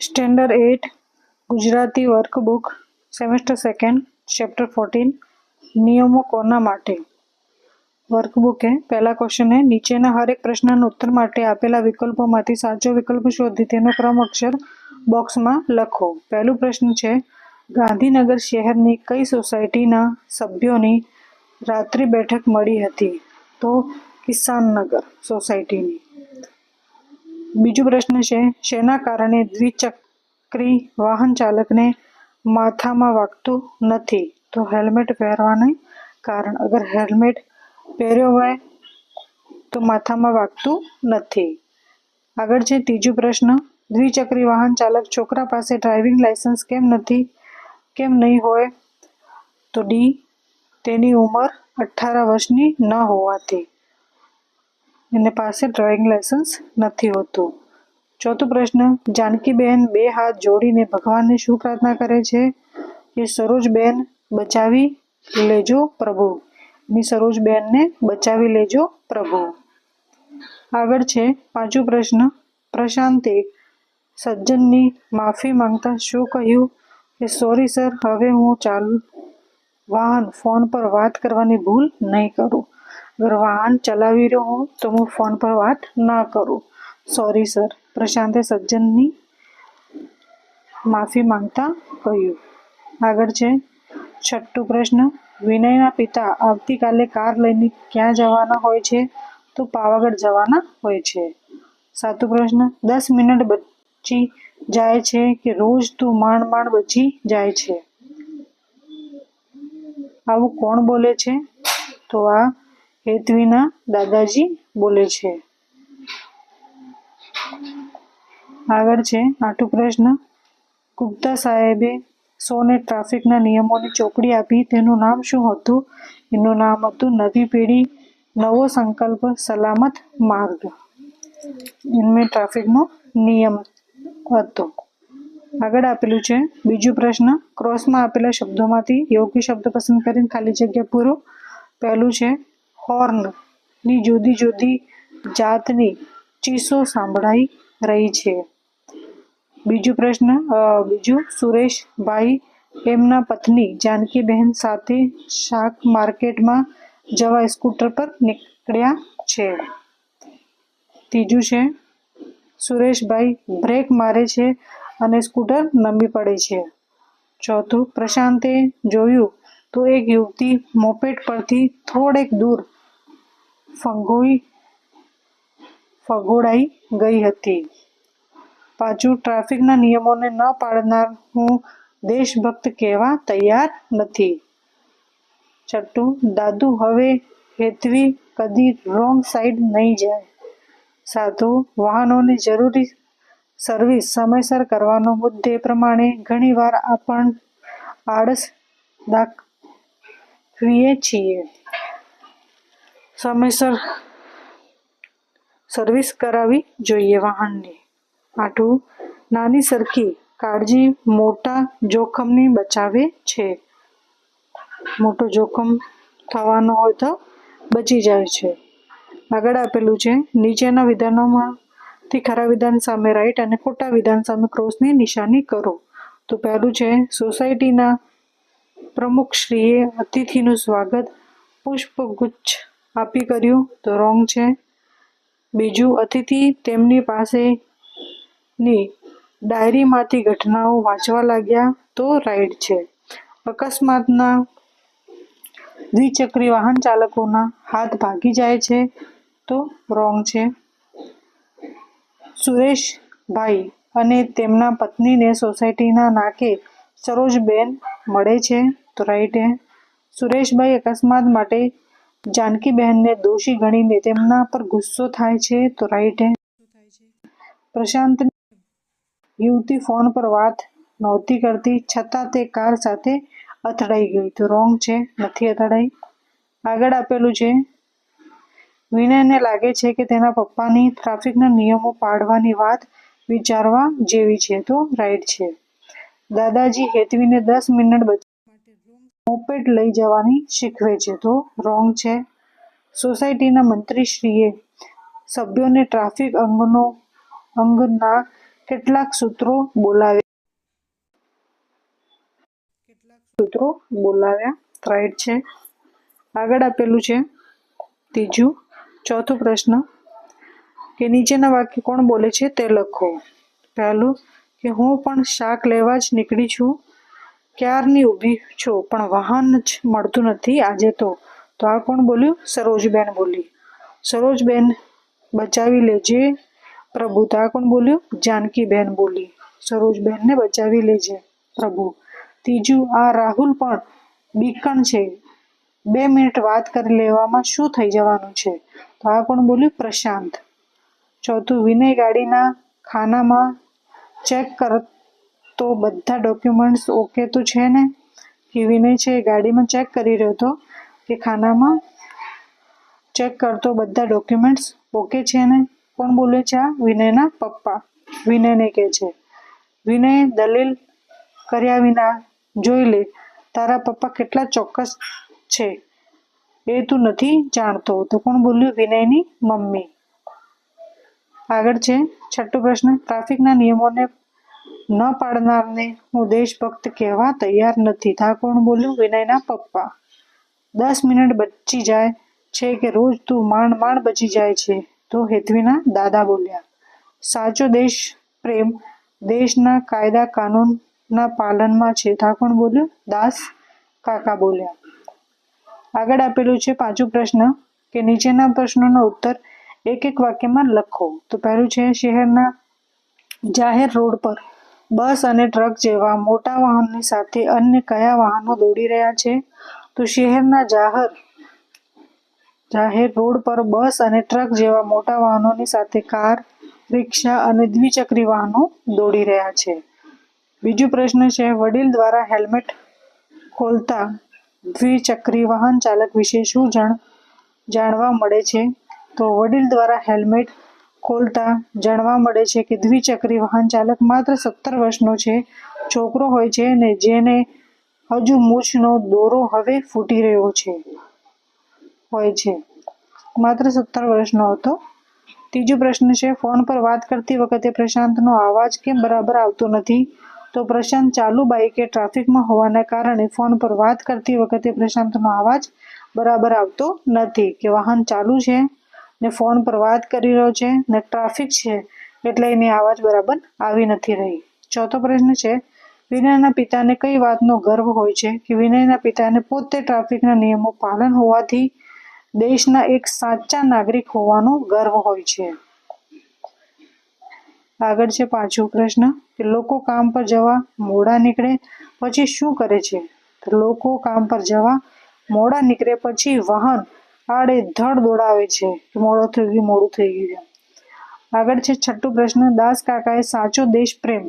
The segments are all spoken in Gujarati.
Standard eight Gujarati workbook, semester second, chapter fourteen, નિયમો કોના માટે? વર્કબુકે પહેલા ક્વેશ્ચન નીચેના હરેક પ્રશ્નના ઉત્તર માટે આપેલા વિકલ્પોમાંથી સાચો વિકલ્પ શોધી તેનો ક્રમ અક્ષર બોક્સમાં લખો. પહેલું પ્રશ્ન છે, ગાંધીનગર શહેરની કઈ સોસાયટીના સભ્યોની રાત્રિ બેઠક મળી હતી? તો કિસાનનગર સોસાયટીની. બીજો પ્રશ્ન છે, શેના કારણે દ્વિચક્રી વાહન ચાલકને માથામાં વાગતું નથી? તો હેલ્મેટ પહેરવાને કારણ, અગર હેલ્મેટ પહેર્યો હોય તો માથામાં વાગતું નથી. આગળ છે ત્રીજો પ્રશ્ન, દ્વિચક્રી વાહન ચાલક છોકરા પાસે ડ્રાઇવિંગ લાયસન્સ કેમ નથી? કેમ નહીં હોય? તો ડી, તેની ઉંમર અઠ્ઠાર વર્ષની ન હોવાથી. એને પાસે ડ્રોઈંગ લાયસન્સ નથી હોતું. ચોથો પ્રશ્ન, જાનકીબેન બે હાથ જોડીને ભગવાનને શું પ્રાર્થના કરે છે? કે સરોજબેન બચાવી લેજો પ્રભુ. ની સરોજબેનને બચાવી લેજો પ્રભુ. આગળ છે પાંચો પ્રશ્ન, પ્રશાંતે સજ્જનની માફી માંગતા શું કહ્યું? કે સોરી સર હવે હું ચાલુ વાહન ફોન પર વાત કરવાની ભૂલ નહીં કરું. અગર વાહન ચલાવી રહ્યો હોઉં તો હું ફોન પર વાત ના કરું. સોરી સર પ્રશાંતે સજ્જનની માફી માંગતા કહ્યું. આગળ છે. છઠ્ઠું પ્રશ્ન. વિનયના પિતા આવતીકાલે કાર લઈને ક્યાં જવાના હોય છે? તો પાવાગઢ જવાના હોય છે. સાતું પ્રશ્ન. દસ મિનિટ બચી જાય છે કે રોજ તું માંડ માંડ બચી જાય છે? આવું કોણ બોલે છે? તો આ હેતવીના દાદાજી બોલે છે. આગળ છે આઠું પ્રશ્ન. ગુપ્તા સાહેબે સોને ટ્રાફિકના નિયમોની ચોપડી આપી. તેનું નામ શું હતું? એનું નામ હતું નવી પેઢી, નવો સંકલ્પ, સલામત માર્ગ. એમાં ટ્રાફિકનો નિયમ હતો. આગળ આપેલું છે બીજું પ્રશ્ન. ક્રોસમાં આપેલા શબ્દોમાંથી યોગ્ય શબ્દ પસંદ કરીને ખાલી જગ્યા પૂરો. પહેલું છે હોર્નની જુદી જુદી જાતની ચીસો સાંભળાઈ રહી છે. બીજું પ્રશ્ન બીજું સુરેશભાઈ એમના પત્ની જાનકીબહેન સાથે શાક માર્કેટમાં જવા સ્કૂટર પર નીકળ્યા છે. ત્રીજું છે, સુરેશભાઈ બ્રેક મારે છે અને સ્કૂટર નમી પડે છે. ચોથું, પ્રશાંતે જોયું તો એક યુવતી મોપેટ પરથી થોડેક દૂર ફંગોઈ ફગોડાઈ ગઈ હતી. પાછું ટ્રાફિકના નિયમોને ન પાળનાર હું દેશભક્ત કહેવા તૈયાર નથી. છઠ્ઠું દાદુ હવે હેતવી કદી રોંગ સાઈડ નહીં જાય. સાધુ, વાહનોની જરૂરી સર્વિસ સમયસર કરવાનો મુદ્દે પ્રમાણે ઘણીવાર આપણ આળસ દાખવીએ છીએ. સમયસર સર્વિસ કરાવવી જોઈએ વાહનની. આઠું નાની સરખી કાળજી મોટા જોખમની બચાવે છે. મોટો જોખમ થવાનો હોય તો બચી જાય છે. આગળ આપેલું છે, નીચેના વિધાનોમાંથી ખરા વિધાન સામે રાઈટ અને ખોટા વિધાન સામે ક્રોસની નિશાની કરો. તો પહેલું છે સોસાયટીના પ્રમુખશ્રીએ અતિથિનું સ્વાગત પુષ્પગુચ્છ આપી કર્યું તો રોંગ છે. બીજું, અતિથિ તેમની પાસેની ડાયરીમાંથી ઘટનાઓ વાંચવા લાગ્યા તો રાઈટ છે. અકસ્માતના દ્વિચક્રી વાહન ચાલકોના હાથ ભાગી જાય છે તો રોંગ છે. સુરેશભાઈ અને તેમના પત્નીને સોસાયટીના નાકે સરોજબેન મળે છે તો રાઈટ હે સુરેશભાઈ અકસ્માત માટે જાનકીબહેનને દોષી ગણીને તેમના પર ગુસ્સો થાય છે તો રાઈટ હે પ્રશાંત યુવતી ફોન પર વાત નહોતી કરતી છતાં તે કાર સાથે અથડાઈ ગઈ તો રોંગ છે નથી અથડાઈ આગળ આપેલું છે વિનયને લાગે છે કે તેના પપ્પાની ટ્રાફિકના નિયમો પાળવાની વાત વિચારવા જેવી છે, તો રાઈટ છે. દાદાજી હેતવીને દસ મિનિટ મોપેડ લઈ જવાની શીખવે છે. તો રોંગ છે. સોસાયટીના મંત્રીશ્રીએ સભ્યોને ટ્રાફિક અંગનો, અંગના કેટલાક સૂત્રો બોલાવ્યા. કેટલાક સૂત્રો બોલાવ્યા. રાઈટ છે. આગળ આપેલું છે. ત્રીજું, ચોથો પ્રશ્ન કે નીચેના વાક્ય કોણ બોલે છે તે લખો. પહેલું કે હું પણ શાક લેવા જ નીકળી છું. ક્યારની ઊભી છો? પણ વાહન જ મળતું નથી આજે તો. તો આ કોણ બોલ્યું? સરોજબેન બોલી. સરોજબેન બચાવી લેજે, પ્રભુ. તો આ કોણ બોલ્યું? જાનકીબેન બોલી. સરોજબેનને બચાવી લેજે, પ્રભુ. ત્રીજું, આ રાહુલ પણ બીકણ છે. બે મિનિટ વાત કરી લેવામાં શું થઈ જવાનું છે? તો આ કોણ બોલ્યું? પ્રશાંત. ચોથું, વિનય ગાડીના ખાનામાં ચેક કરતો બધા ડોક્યુમેન્ટ્સ ઓકે તો છે ને? કે વિનય છે, એ ગાડીમાં ચેક કરી રહ્યો હતો કે ખાનામાં. ચેક કરતો બધા ડોક્યુમેન્ટ્સ ઓકે છે ને? કોણ બોલે છે આ? વિનયના પપ્પા. વિનયને કહે છે, વિનય, દલીલ કર્યા વિના જોઈ લે. તારા પપ્પા કેટલા ચોક્કસ છે. એ તું નથી જાણતો. તો કોણ બોલ્યું? વિનયની મમ્મી. આગળ છે છઠ્ઠો પ્રશ્ન. ટ્રાફિકના નિયમોને ન પાડનારને હું દેશભક્ત કહેવા તૈયાર નથી. તા કોણ બોલ્યું, વિનયના પપ્પા, દસ મિનિટ બચી જાય છે કે રોજ તું માંડ માંડ બચી જાય છે? તો હેતવીના દાદા બોલ્યા, સાચો દેશ પ્રેમ દેશના કાયદા કાનૂનના પાલનમાં છે. થાકોણ બોલ્યું, દાસ કાકા બોલ્યા, આગળ આપેલું છે પાંચું પ્રશ્ન કે નીચેના પ્રશ્નોનો ઉત્તર એક એક વાક્યમાં લખો. તો પહેલું છે શહેરના જાહેર રોડ પર બસ અને ટ્રક જેવા મોટા વાહનની સાથે અન્ય કયા વાહનો દોડી રહ્યા છે? તો શહેરના જાહેર જાહેર રોડ પર બસ અને ટ્રક જેવા મોટા વાહનોની સાથે કાર, રિક્ષા અને દ્વિચક્રી વાહનો દોડી રહ્યા છે. બીજું પ્રશ્ન છે, વડીલ દ્વારા હેલ્મેટ ખોલતા દ્વિચક્રી વાહન ચાલક વિશે શું જાણ, જાણવા મળે છે? તો વડીલ દ્વારા હેલ્મેટ ખોલતા જાણવા મળે છે કે દ્વિચક્રી વાહન ચાલક માત્ર સત્તર વર્ષનો છે, છોકરો હોય છે ને જેને હજુ મૂછનો દોરો હવે ફૂટી રહ્યો છે, હોય છે. માત્ર સત્તર વર્ષનો હતો. ત્રીજો પ્રશ્ન છે, ફોન પર વાત કરતી વખતે પ્રશાંતનો અવાજ કેમ બરાબર આવતો નથી? તો પ્રશાંત ચાલુ બાઈકે ટ્રાફિકમાં હોવાના કારણે ફોન પર વાત કરતી વખતે પ્રશાંતનો અવાજ બરાબર આવતો નથી કે વાહન ચાલુ છે. ને ફોન પર વાત કરી રહ્યો છે ને ટ્રાફિક છે એટલે એની આવાજ બરાબર આવી નથી રહી. ચોથો પ્રશ્ન છે, વિનયના પિતાને કઈ વાતનો ગર્વ હોય છે કે વિનયના પિતાને પોતે ટ્રાફિકના નિયમો પાલન હોવાથી દેશના એક સાચા નાગરિક હોવાનો ગર્વ હોય છે. આગળ છે પાંચમો પ્રશ્ન, કે લોકો કામ પર જવા મોડા નીકળે પછી શું કરે છે? લોકો કામ પર જવા મોડા નીકળે પછી વાહન આડે ધડ દોડાવે છે. મોડું થઈ ગયું, મોડું થઈ ગયું આગળ છે છઠ્ઠો પ્રશ્ન, દાસ કાકાએ સાચો દેશ પ્રેમ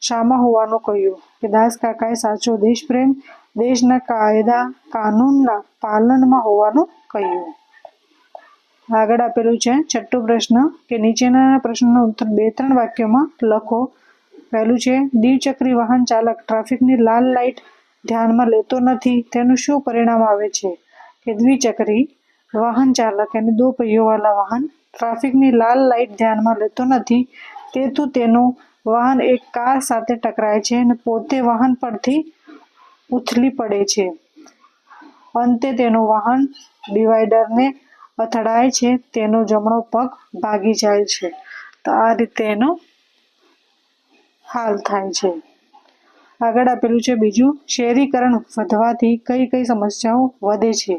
શામાં હોવાનું કહ્યું? કે દાસ કાકાએ સાચો દેશ પ્રેમ દેશના કાયદા, કાનૂનના પાલનમાં હોવાનું કહ્યું. આગળ આપેલું છે છઠ્ઠો પ્રશ્ન, કે નીચેના પ્રશ્નનો ઉત્તર બે, ત્રણ વાક્યોમાં લખો. પહેલું છે, દ્વિચક્રી વાહન ચાલક ટ્રાફિકની લાલ લાઇટ ધ્યાનમાં લેતો નથી. તેનું શું પરિણામ આવે છે? કે દ્વિચક્રી વાહન ચાલક અને દો પહીઓવાળા વાહન ટ્રાફિકની લાલ લાઇટ ધ્યાનમાં લેતો નથી, તેથી તેનું વાહન એક કાર સાથે ટકરાય છે અને પોતે વાહન પરથી ઉથલી પડે છે. અંતે તેનું વાહન ડિવાઈડરને અથડાય છે, તેનો જમણો પગ ભાગી જાય છે. તો આ રીતે એનો હાલ થાય છે. આગળ આપેલું છે બીજું, શહેરીકરણ વધવાથી કઈ કઈ સમસ્યાઓ વધે છે?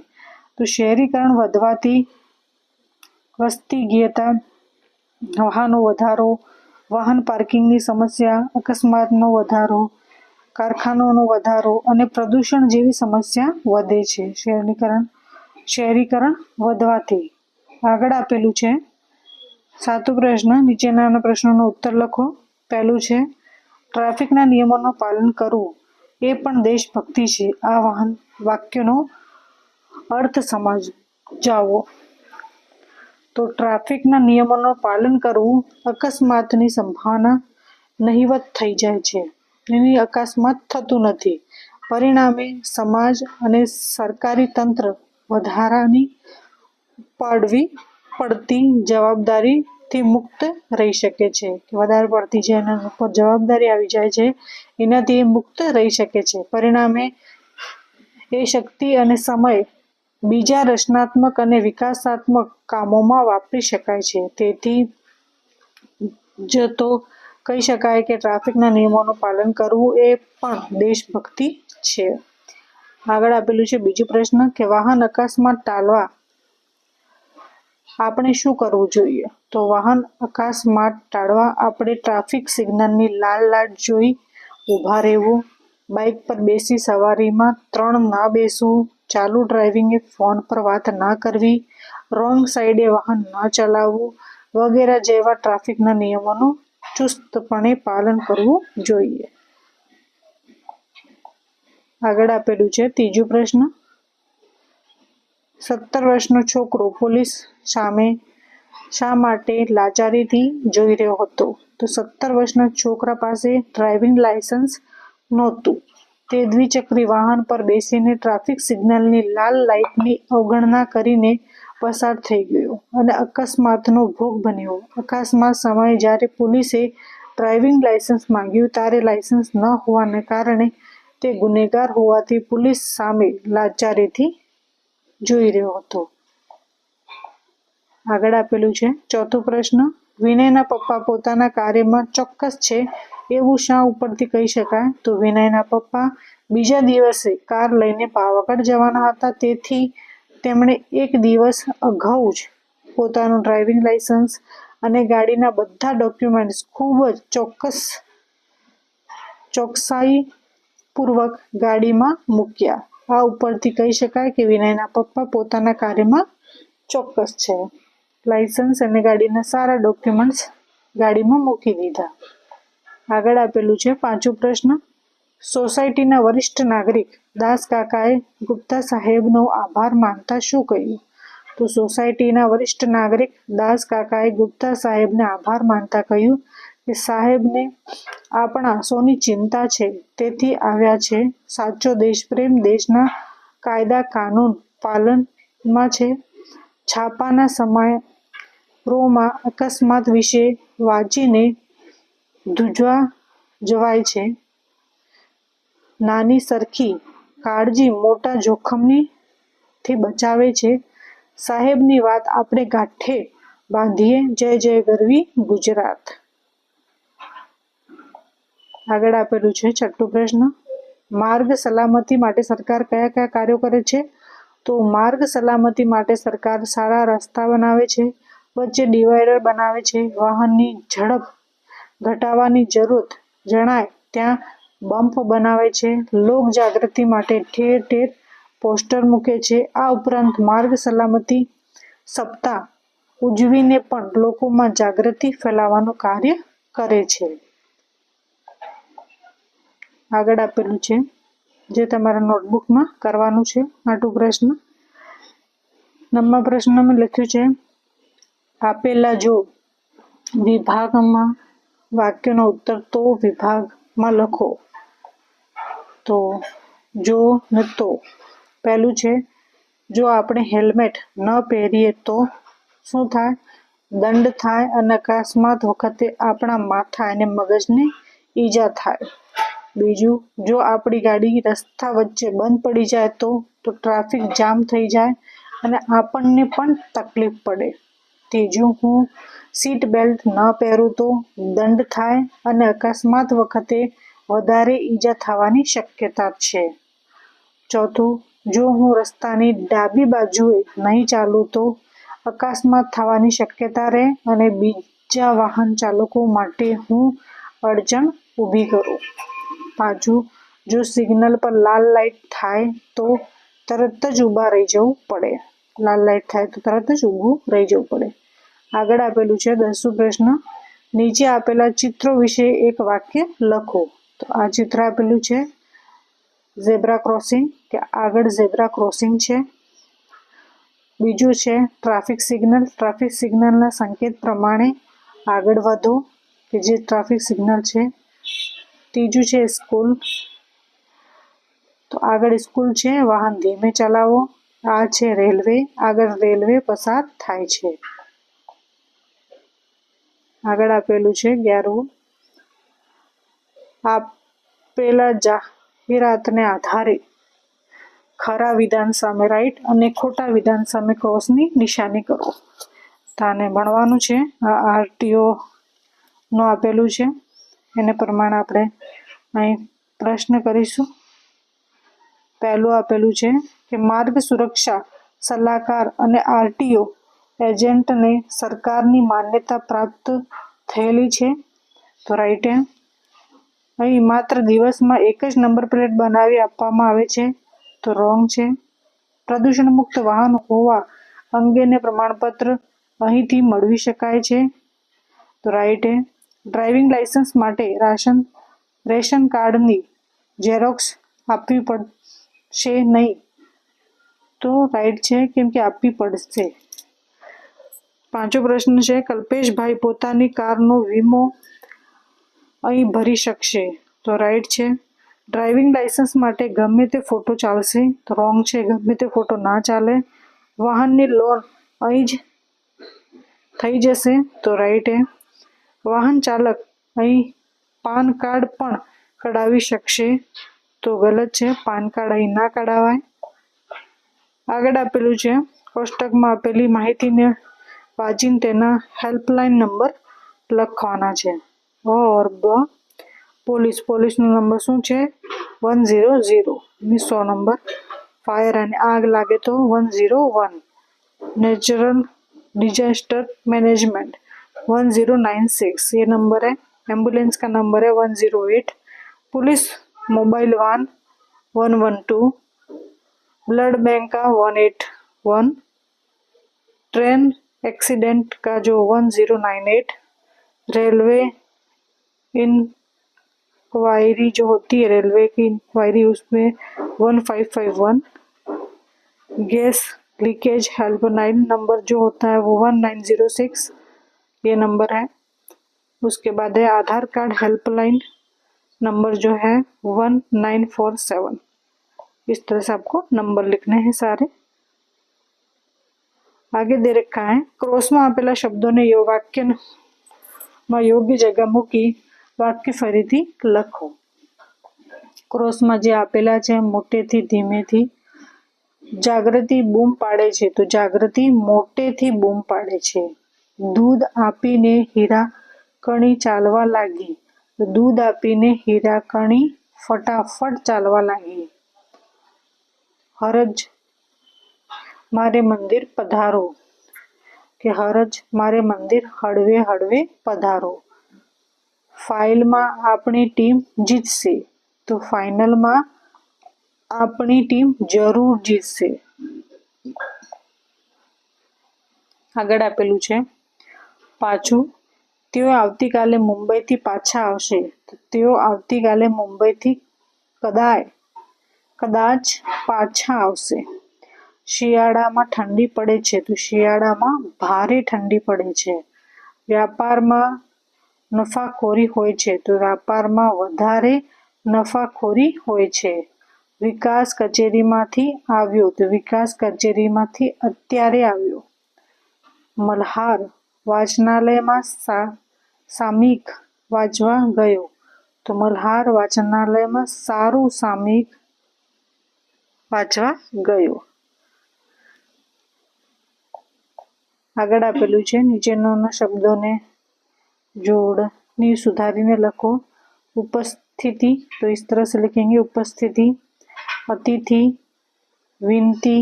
તો શહેરીકરણ વધવાથી વસ્તી ગીયતા વાહનો વધારો, વાહન પાર્કિંગની સમસ્યા, અકસ્માતનો વધારો કારખાનાનો વધારો અને પ્રદૂષણ જેવી સમસ્યા વધે છે. શહેરીકરણ શહેરીકરણ વધવાથી આગળ આપેલું છે. સાતો પ્રશ્ન, નીચેના પ્રશ્નોનો ઉત્તર લખો. પહેલું છે, ટ્રાફિકના નિયમોનું પાલન કરવું એ પણ દેશભક્તિ છે. આ વાહન વાક્યનો અર્થ સમજાવો. તો ટ્રાફિકના નિયમોનું પાલન કરવું અકસ્માતની સંભાવના નહિવત થઈ જાય છે. એની અકસ્માત થતું નથી. પરિણામે સમાજ અને સરકારી તંત્ર વધારાની પાડવી પડતી જવાબદારીથી મુક્ત રહી શકે છે. વધારે પડતી જે એના ઉપર જવાબદારી આવી જાય છે, એનાથી એ મુક્ત રહી શકે છે. પરિણામે એ શક્તિ અને સમય બીજા રચનાત્મક અને વિકાસાત્મક કામોમાં વાપરી શકાય છે. તેથી જ તો કહી શકાય કે ટ્રાફિકના નિયમોનું પાલન કરવું એ પણ દેશભક્તિ છે. આગળ આપેલું છે બીજું પ્રશ્ન કે વાહન અકસ્માત ટાળવા આપણે શું કરવું જોઈએ? તો વાહન અકસ્માત ટાળવા આપણે ટ્રાફિક સિગ્નલની લાલ લાટ જોઈ ઊભા રહેવું, બાઇક પર બેસી સવારીમાં ત્રણ ના બેસવું ચાલુ ડ્રાઇવિંગે ફોન પર વાત ના કરવી રોંગ સાઈડે વાહન ન ચલાવવું વગેરે જેવા ટ્રાફિકના નિયમોનું ચુસ્તપણે પાલન કરવું જોઈએ. આગળ આપેલું છે ત્રીજું પ્રશ્ન. સત્તર વર્ષનો છોકરો પોલીસ સામે શા માટે લાચારીથી જોઈ રહ્યો હતો? તો સત્તર વર્ષના છોકરા પાસે ડ્રાઇવિંગ લાયસન્સ નહોતું. તે દ્વિચક્રી વાહન પર બેસીને ટ્રાફિક સિગ્નલની લાલ લાઇટની અવગણના કરીને પસાર થઈ ગયો અને અકસ્માતનો ભોગ બન્યો. અકસ્માત સમયે જ્યારે પોલીસે ડ્રાઇવિંગ લાયસન્સ માંગ્યું ત્યારે લાયસન્સ ન હોવાને કારણે તે ગુનેગાર હોવાથી પોલીસ સામે લાચારીથી જોઈ રહ્યો હતો. આગળ આપેલું છે. ચોથો પ્રશ્ન વિનયના પપ્પા પોતાના કાર્યમાં ચોક્કસ છે એવું શા ઉપરથી કહી શકાય? તો વિનયના પપ્પા બીજા દિવસે કાર લઈને પાવાગઢ જવાના હતા. તેથી તેમણે એક દિવસ અગાઉ જ પોતાનું ડ્રાઇવિંગ લાયસન્સ અને ગાડીના બધા ડોક્યુમેન્ટ્સ ખૂબ જ ચોક્કસ, ચોકસાઈપૂર્વક ગાડીમાં મૂક્યા. આ ઉપરથી કહી શકાય કે વિનયના પપ્પા પોતાના કાર્યમાં ચોક્કસ છે. લાયસન્સ અને ગાડીના સારા ડોક્યુમેન્ટ્સ ગાડીમાં મૂકી દીધા. આગળ આપેલું છે પાંચું પ્રશ્ન. સોસાયટીના વરિષ્ઠ નાગરિક દાસ કાકાએ ગુપ્તા સાહેબનો આભાર માનતા શું કહ્યું? તો સોસાયટીના વરિષ્ઠ નાગરિક દાસ કાકાએ ગુપ્તા સાહેબને આભાર માનતા કહ્યું કે સાહેબને આપણા સૌની ચિંતા છે, તેથી આવ્યા છે. સાચો દેશપ્રેમ દેશના કાયદા કાનૂન પાલનમાં છે. છાપાના સમયરોમાં અકસ્માત વિશે વાંચીને ધ્રુજવા જવાય છે. નાની સરખી કાળજી મોટા જોખમની થી બચાવે છે. સાહેબની વાત આપણે ગાંઠે બાંધીએ. જય જય ગરવી ગુજરાત. આગળ આપેલું છે છઠ્ઠું પ્રશ્ન. માર્ગ સલામતી માટે સરકાર કયા કયા કાર્યો કરે છે? તો માર્ગ સલામતી માટે સરકાર સારા રસ્તા બનાવે છે. વચ્ચે ડિવાઈડર બનાવે છે. વાહનની ઝડપ ઘટાડવાની જરૂરત જણાય ત્યાં બમ્પ બનાવે છે. લોક જાગૃતિ માટે ઠેર ઠેર પોસ્ટર મૂકે છે. આ ઉપરાંત માર્ગ સલામતી સપ્તાહ ઉજવીને પણ લોકોમાં જાગૃતિ ફેલાવવાનું કાર્ય કરે છે. આગળ આપેલું છે, જે તમારા નોટબુકમાં કરવાનું છે. આટલું પ્રશ્ન. નવમા પ્રશ્નમાં લખ્યું છે આપેલા જો વિભાગમાં વાક્યનો ઉત્તર તો વિભાગમાં લખો. તો જો ને તો પહેલું છે, જો આપણે હેલ્મેટ ન પહેરીએ તો શું થાય? દંડ થાય અને અકસ્માત વખતે આપણા માથા અને મગજને ઈજા થાય. બીજું, જો આપણી ગાડી રસ્તા વચ્ચે બંધ પડી જાય તો તો ટ્રાફિક જામ થઈ જાય અને આપણને પણ તકલીફ પડે. ત્રીજું હું સીટ બેલ્ટ ન પહેરું તો દંડ થાય અને અકસ્માત વખતે વધારે ઈજા થવાની શક્યતા છે. ચોથું, જો હું રસ્તાની ડાબી બાજુએ નહીં ચાલું તો અકસ્માત થવાની શક્યતા રહે અને બીજા વાહન ચાલકો માટે હું અડચણ ઊભી કરું. પાછું, જો સિગ્નલ પર લાલ લાઈટ થાય તો તરત જ ઊભા રહી જવું પડે. લાલ લાઈટ થાય તો તરત જ ઊભું રહી જવું પડે. આગળ આપેલું છે દસમું પ્રશ્ન. નીચે આપેલા ચિત્રો વિશે એક વાક્ય લખો. તો આ ચિત્ર આપેલું છે ઝેબ્રા ક્રોસિંગ, કે આગળ ઝેબ્રા ક્રોસિંગ છે. બીજું છે ટ્રાફિક સિગ્નલ. ટ્રાફિક સિગ્નલના સંકેત પ્રમાણે આગળ વધો, કે જે ટ્રાફિક સિગ્નલ છે. ત્રીજું છે સ્કૂલ. તો આગળ સ્કૂલ છે, વાહન ધીમે ચલાવો. આ છે રેલવે. આગળ રેલવે પસાર થાય છે. આગળ આપેલું છે ગ્યારવું. આપેલા જાહેરાતને આધારે ખરા વિધાન સામે રાઈટ અને ખોટા વિધાન સામે ક્રોસની નિશાની કરો. તાને ભણવાનું છે. આ આરટીઓ નું આપેલું છે. એને પ્રમાણે આપણે અહીં પ્રશ્ન કરીશું. પહેલું આપેલું છે કે માર્ગ સુરક્ષા, સલાહકાર અને આરટીઓ એજન્ટને સરકારની માન્યતા પ્રાપ્ત થયેલી છે. તો રાઈટ અહીં માત્ર દિવસમાં એક જ નંબર પ્લેટ બનાવી આપવામાં આવે છે. તો રોંગ છે. પ્રદૂષણ મુક્ત વાહન હોવા અંગેને પ્રમાણપત્ર અહીંથી મેળવી શકાય છે. તો રાઈટ ડ્રાઇવિંગ લાઇસન્સ માટે રાશન, રેશન કાર્ડની ઝેરોક્સ આપવી પડશે નહીં. તો રાઈટ છે કેમ કે આપવી પડશે પાંચો પ્રશ્ન છે કલ્પેશભાઈ પોતાની કારનો વીમો અહીં ભરી શકશે તો રાઈટ છે ડ્રાઇવિંગ લાઇસન્સ માટે ગમે તે ફોટો ચાલશે તો રોંગ છે ગમે તે ફોટો ના ચાલે વાહનની લોન અહીં જ થઈ જશે તો રાઈટ એ વાહન ચાલક અહીં પાન કાર્ડ પણ કઢાવી શકશે તો ગલત છે પાન કાર્ડ અહીં ના કઢાવાય આગળ આપેલું છે કોષ્ટકમાં આપેલી માહિતીને વાંચીને તેના હેલ્પલાઇન નંબર લખવાના છે ઓર બ પોલીસ પોલીસનો નંબર શું છે વન ઝીરો ઝીરો સો નંબર ફાયર અને આગ લાગે તો one zero one natural disaster management one zero nine six ये नंबर है एम्बुलेंस का नंबर है one zero eight police mobile one one one two blood bank का one eight one, train accident का जो one zero nine eight, railway enquiry जो होती है, रेलवे की इंक्वायरी उसमें one five five one, gas leakage helpline number जो होता है वो वन नाइन ज़ीरो सिक्स, ये नंबर है। उसके बाद है, आधार कार्ड हेल्पलाइन नंबर जो है वन नाइन फोर सेवन। इस तरह से आपको नंबर लिखने हैं सारे आगे दे रखा है क्रोस में आपेला शब्दों ने यो वाक्य में योग्य जगह मूकी વાક્ય ફરીથી લખો ક્રોસમાં જે આપેલા છે મોટેથી ધીમેથી જાગૃતિ બૂમ પાડે છે તો જાગૃતિ મોટેથી બૂમ પાડે છે દૂધ આપીને હીરા કણી ચાલવા લાગી દૂધ આપીને હીરા કણી ફટાફટ ચાલવા લાગી હરજ મારે મંદિર પધારો. કે હરજ મારે મંદિર હળવે હળવે પધારો. ફાઇલમાં આપણી ટીમ જીતશે તો ફાઇનલમાં આપણી ટીમ જરૂર જીતશે. આગળ આપેલું છે. પાછું તેઓ આવતીકાલે મુંબઈથી પાછા આવશે. તેઓ આવતીકાલે મુંબઈથી કદાચ કદાચ પાછા આવશે. શિયાળામાં ઠંડી પડે છે તો શિયાળામાં ભારે ઠંડી પડે છે. વ્યાપારમાં નફાખોરી હોય છે તો વ્યાપારમાં વધારે નફાખોરી હોય છે. વિકાસ કચેરીમાંથી આવ્યો તો વિકાસ કચેરીમાંથી અત્યારે આવ્યો. મલ્હાર વાચનાલયમાં સામિક વાંચવા ગયો. તો મલ્હાર વાચનાલયમાં સારું સામયિક વાંચવા ગયો આગળ આપેલું છે નીચેના શબ્દોને जोड़नी सुधारी ने लखो उपस्थिति तो इस तरह से लिखेंगे उपस्थिति अतिथि विनती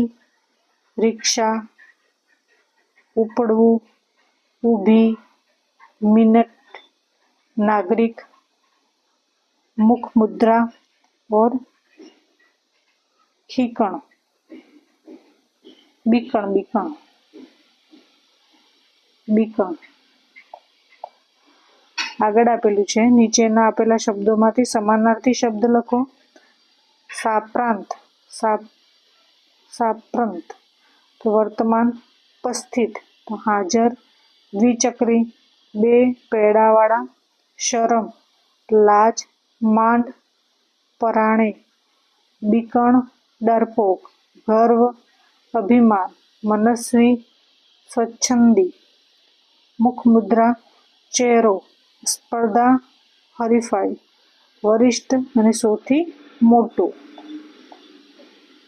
रिक्शा उपड़ू उभी मिनट नागरिक मुख मुद्रा और ખીકણ. બીકણ બીકણ. બીકણ. આગળ આપેલું છે. નીચેના આપેલા શબ્દોમાંથી સમાનાર્થી શબ્દ લખો. સાપ્રાંત, સાપ, સાપ્રંત. તો વર્તમાન ઉપસ્થિત. તો હાજર, દ્વિચક્રી, બે, પેડાવાળા, શરમ, લાજ, માંડ, પરાણે. બીકણ ડરપોક, ગર્વ, અભિમાન, મનસ્વી, સ્વચ્છંદી મુખ મુદ્રા ચહેરો, સ્પર્ધા, હરીફાઈ, વરિષ્ઠ અને સૌથી મોટું.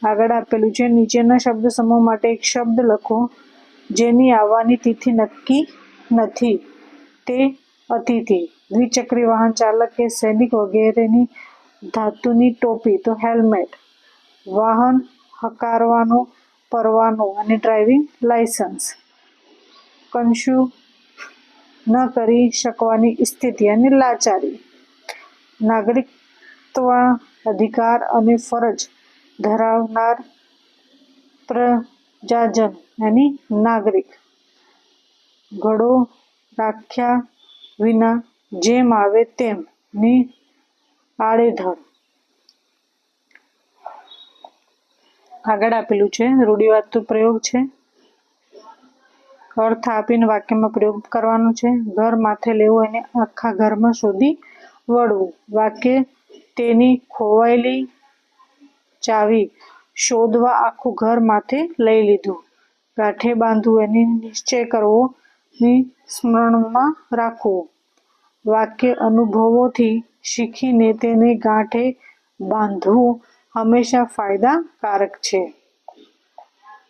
આગળ આપેલું છે, નીચેના શબ્દ સમૂહ માટે એક શબ્દ લખો, જેની આવવાની તિથિ નક્કી નથી. તે અતિથિ, દ્વિચક્રી વાહન ચાલક કે સૈનિક વગેરેની ધાતુની ટોપી, તો હેલ્મેટ. વાહન હકારવાનો, પરવાનો અને ડ્રાઇવિંગ લાયસન્સ કશું ન કરી શકવાની સ્થિતિ અને લાચારી. નાગરિકત્વ અધિકાર અને ફરજ ધરાવનાર પ્રજાજન એની નાગરિક. ઘડો રાખ્યા વિના જેમ આવે તેમની આડેધડ. આગળ આપેલું છે રૂઢિવાદતું પ્રયોગ છે. અર્થ આપીને વાક્યમાં પ્રયોગ કરવાનો છે. ઘર માથે લેવું અને આખા ઘરમાં શોધી વળવું. વાક્ય તેની ખોવાયેલી ચાવી શોધવા આખું ઘર માથે લઈ લીધું. ગાંઠે બાંધવું એની નિશ્ચય કરવો સ્મરણમાં રાખવું. વાક્ય અનુભવોથી શીખીને તેને ગાંઠે બાંધવું હંમેશા ફાયદાકારક છે.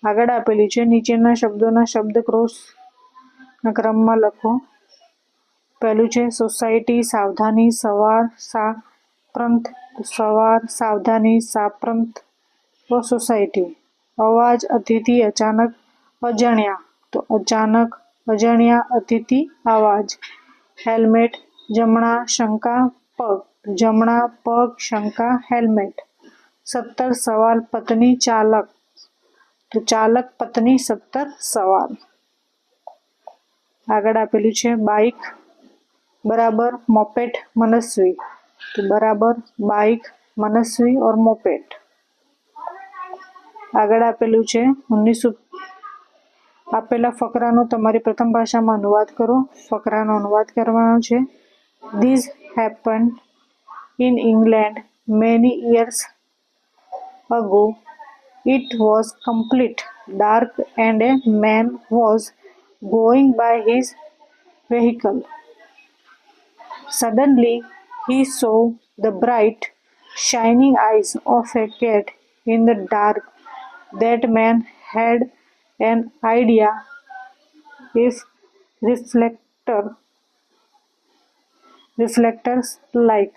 આગળ આપેલી છે, નીચેના શબ્દોના શબ્દકોશના ક્રમમાં લખો. પહેલું છે, સોસાયટી સાવધાની સવાર સાપ્રંત, સવાર સાવધાની સાપ્રંત સોસાયટી. અવાજ અતિથિ અચાનક અજાણ્યા. તો અચાનક અજાણ્યા અતિથિ અવાજ. હેલ્મેટ, જમણા શંકા, પગ. જમણા પગ, શંકા, હેલ્મેટ. સત્તર સવાલ પત્ની ચાલક. તો ચાલક, પત્ની, સત્તર સવાલ. આગળ આપેલું છે બાઇક બરાબર, મોપેટ, મનસ્વી. તો બરાબર બાઇક મનસ્વી ઓર મોપેટ. આગળ આપેલું છે ઓગણીસો આપેલા ફકરાનો તમારી પ્રથમ ભાષામાં અનુવાદ કરો. ફકરાનો અનુવાદ કરવાનો છે. These happen in England many years ago It was complete dark and a man was going by his vehicle. Suddenly he saw the bright, shining eyes of a cat in the dark. That man had an idea if reflector reflectors like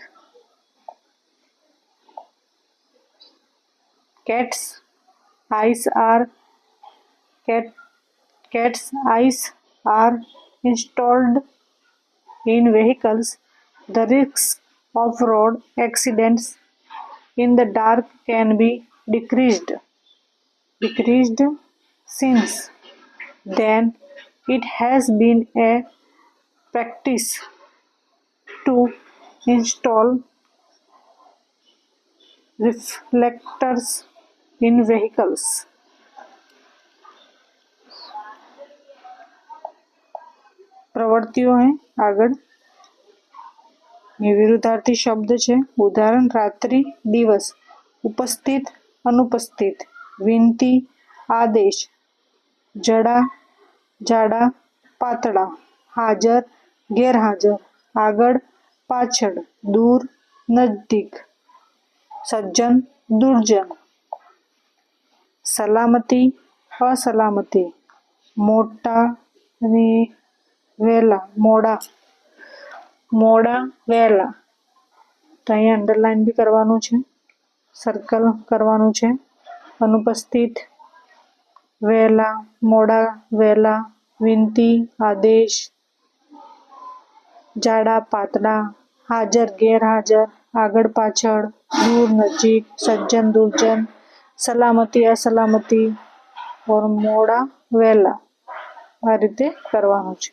cats eyes are cat cats eyes are installed in vehicles. The risks of road accidents in the dark can be decreased decreased since then it has been a practice to install reflectors in vehicles. પ્રવૃત્તિઓ હે આગળ એ વિરુદ્ધાર્થી શબ્દ છે ઉદાહરણ રાત્રિ દિવસ ઉપસ્થિત અનુપસ્થિત વિનંતી આદેશ જડા જાડા પાતળા હાજર ગેરહાજર આગળ પાછળ દૂર નજદીક સજ્જન દુર્જન સલામતી, અસલામતી, મોટા અને વહેલા, મોડા મોડા, વહેલા. તો અહીંયા અંડરલાઇન બી કરવાનું છે સર્કલ કરવાનું છે. અનુપસ્થિત, વહેલા, મોડા, વહેલા, વિનંતી, આદેશ, જાડા, પાતળા, હાજર, ગેરહાજર, આગળ, પાછળ, દૂર, નજીક, સજ્જન, દુર્જન સલામતી અસલામતી ઓર મોડા વહેલા આ રીતે કરવાનું છે.